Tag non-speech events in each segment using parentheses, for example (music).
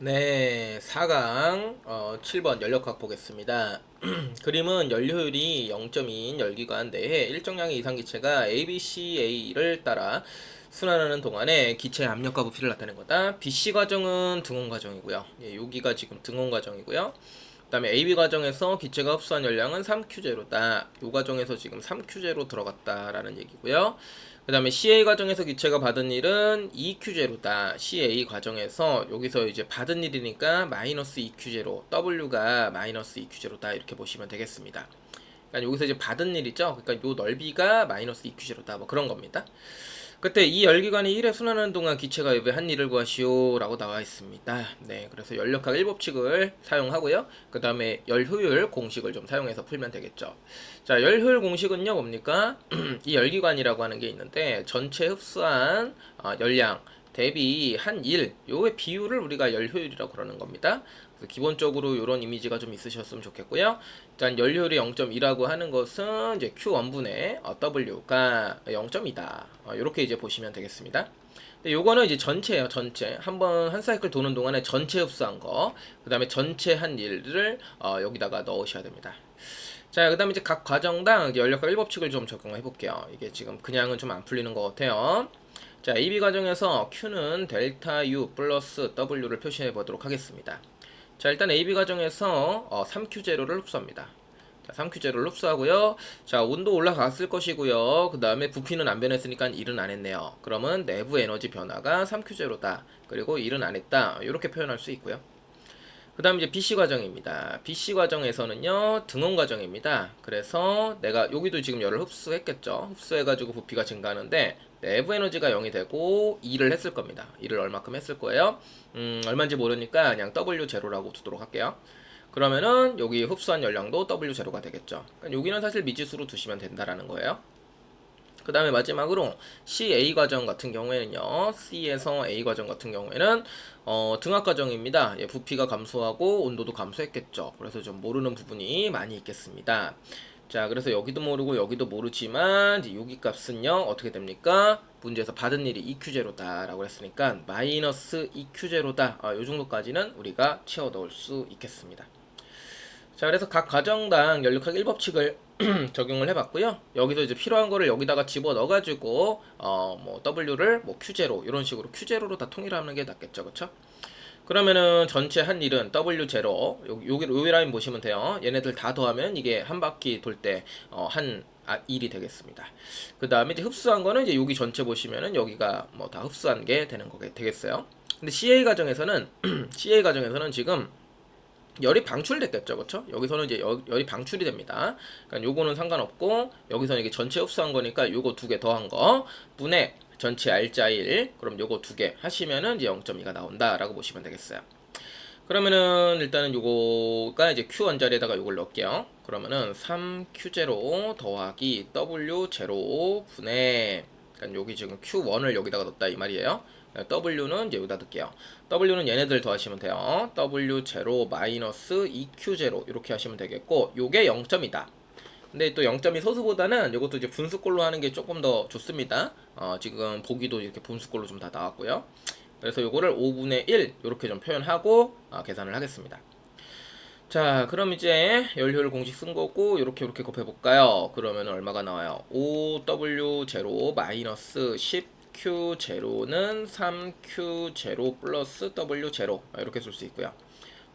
네, 4강 어, 7번 연력학 보겠습니다. (clears throat) 그림은 연료율이 0.2인 열기관 내에 일정량의 이상 기체가 ABCA를 따라 순환하는 동안에 기체의 압력과 부피를 나타낸 거다. BC 과정은 등온 과정이고요. 예, 여기가 지금 등온 과정이고요. 그다음에 AB 과정에서 기체가 흡수한 열량은 3Q0다. 이 과정에서 지금 3Q0 들어갔다라는 얘기고요. 그 다음에 CA 과정에서 기체가 받은 일은 2Q0다. CA 과정에서 여기서 이제 받은 일이니까 마이너스 2Q0, W가 마이너스 2Q0다 이렇게 보시면 되겠습니다. 그러니까 여기서 이제 받은 일이죠. 그러니까 요 넓이가 마이너스 2Q0다. 뭐 그런 겁니다. 그때 이 열기관이 1회 순환하는 동안 기체가 왜한 일을 구하시오 라고 나와 있습니다. 네, 그래서 연력학 1법칙을 사용하고요. 그 다음에 열효율 공식을 좀 사용해서 풀면 되겠죠. 자, 열효율 공식은요, 뭡니까? (clears throat) 이 열기관이라고 하는 게 있는데, 전체 흡수한 어, 열량, 대비 한 일, 요의 비율을 우리가 열 효율이라고 그러는 겁니다. 그래서 기본적으로 이런 이미지가 좀 있으셨으면 좋겠고요. 일단 연료율이 0.2라고 하는 것은 이제 Q1분의 W가 0.2다. 이렇게 이제 보시면 되겠습니다. 근데 요거는 이제 전체예요, 전체. 한번 한 사이클 도는 동안에 전체 흡수한 거, 그 다음에 전체 한 일을 어, 여기다가 넣으셔야 됩니다. 자, 그 다음에 이제 각 과정당 이제 연력학 1법칙을 좀 적용해 볼게요. 이게 지금 그냥은 좀 안 풀리는 것 같아요. 자, AB 과정에서 Q는 델타 U 플러스 W를 표시해 보도록 하겠습니다. 자, 일단 AB 과정에서 어, 3Q0를 흡수합니다. 자, 3Q0를 흡수하고요. 자, 온도 올라갔을 것이고요. 그 다음에 부피는 안 변했으니까 1은 안 했네요. 그러면 내부 에너지 변화가 3Q0다. 그리고 1은 안 했다. 이렇게 표현할 수 있고요. 그 다음 이제 BC 과정입니다. BC 과정에서는요, 등원 과정입니다. 그래서 내가 여기도 지금 열을 흡수했겠죠. 흡수해가지고 부피가 증가하는데, 내부 에너지가 0이 되고 2를 했을 겁니다. 2를 얼마큼 했을 거예요? 음, 얼마인지 모르니까 그냥 W0라고 두도록 할게요. 그러면은 여기 흡수한 열량도 W0가 되겠죠. 그러니까 여기는 사실 미지수로 두시면 된다라는 거예요. 그 다음에 마지막으로 CA 과정 같은 경우에는요. C에서 A 과정 같은 경우에는 어, 등압 과정입니다. 예, 부피가 감소하고 온도도 감소했겠죠. 그래서 좀 모르는 부분이 많이 있겠습니다. 자, 그래서 여기도 모르고 여기도 모르지만 이제 여기 값은요. 어떻게 됩니까? 문제에서 받은 일이 EQ0다 라고 했으니까 마이너스 EQ0다. 아, 요 정도까지는 우리가 채워 넣을 수 있겠습니다. 자, 그래서 각 과정당 연력학 1법칙을 (clears throat) 적용을 해봤고요. 여기서 이제 필요한 거를 여기다가 집어 넣어가지고 어 뭐 W를 뭐 Q0 이런 식으로 Q0로 다 통일하는 게 낫겠죠, 그렇죠? 그러면은 전체 한 일은 W0 여기 여기 요 라인 보시면 돼요. 얘네들 다 더하면 이게 한 바퀴 돌 때어한 아, 1이 되겠습니다. 그 다음에 이제 흡수한 거는 이제 여기 전체 보시면은 여기가 뭐 다 흡수한 게 되는 거게 되겠어요. 근데 CA 과정에서는 (clears throat) CA 과정에서는 지금 열이 방출됐겠죠, 그렇죠? 여기서는 이제 열, 열이 방출이 됩니다. 그러니까 요거는 상관없고 여기서는 이게 전체 흡수한 거니까 요거 두 개 더한 거 분의 전체 1 그럼 요거 두 개 하시면은 이제 0.2가 나온다라고 보시면 되겠어요. 그러면은 일단은 요거가 이제 Q 원자리에다가 요걸 넣을게요. 그러면은 3Q0 더하기 W0 분의 그러니까 여기 지금 Q1을 여기다가 넣었다 이 말이에요. W는 이제 여기다 넣을게요. W는 얘네들 더하시면 돼요. W0 마이너스 2Q0 이렇게 하시면 되겠고 요게 0점이다. 근데 또 0점이 소수보다는 이것도 이제 분수꼴로 하는 게 조금 더 좋습니다. 어, 지금 보기도 이렇게 분수꼴로 좀 다 나왔고요. 그래서 요거를 5분의 1 이렇게 좀 표현하고 어, 계산을 하겠습니다. 자, 그럼 이제 열효율 공식 쓴 거고 이렇게 이렇게 곱해 볼까요? 그러면 얼마가 나와요? 5W0 마이너스 10Q0는 3Q0 플러스 W0 이렇게 쓸 수 있고요.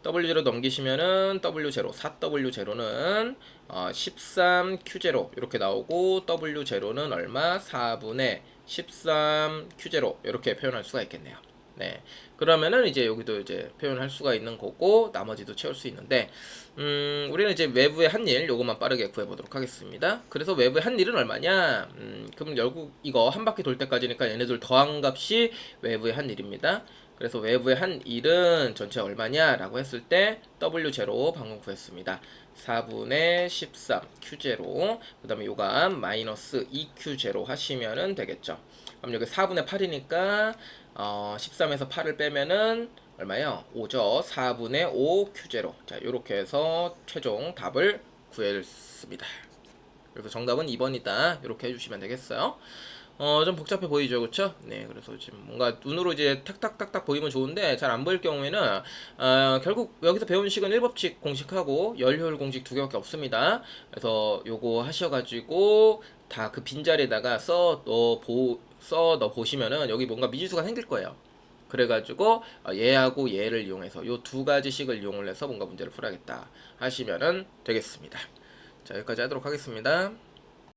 W0 넘기시면은 W0, 4W0는 어, 13Q0 이렇게 나오고 W0는 얼마? 4분의 13Q0 이렇게 표현할 수가 있겠네요. 네. 그러면은 이제 여기도 이제 표현할 수가 있는 거고 나머지도 채울 수 있는데 음, 우리는 이제 외부의 한 일 요것만 빠르게 구해 보도록 하겠습니다. 그래서 외부의 한 일은 얼마냐? 음, 그럼 결국 이거 한 바퀴 돌 때까지니까 얘네들 더한 값이 외부의 한 일입니다. 그래서 외부의 한 일은 전체 얼마냐라고 했을 때 W0 방금 구했습니다. 4분의 13 Q0 그 다음에 요감 마이너스 2Q0 하시면은 되겠죠. 그럼 여기 4분의 8이니까 어, 13에서 8을 빼면은 얼마요? 5죠. 4분의 5 Q0 자 요렇게 해서 최종 답을 구했습니다. 그래서 정답은 2번이다. 이렇게 해주시면 되겠어요. 어, 좀 복잡해 보이죠, 그렇죠? 네, 그래서 지금 뭔가 눈으로 이제 탁탁탁탁 보이면 좋은데 잘 안 보일 경우에는 어, 결국 여기서 배운 식은 1법칙 공식하고 열효율 공식 두 개밖에 없습니다. 그래서 요거 하셔가지고 다 그 빈자리에다가 써 넣어 보, 써 넣어 보시면은 여기 뭔가 미지수가 생길 거예요. 그래가지고 어, 얘하고 얘를 이용해서 요 두 가지 식을 이용을 해서 뭔가 문제를 풀어야겠다 하시면은 되겠습니다. 자 여기까지 하도록 하겠습니다.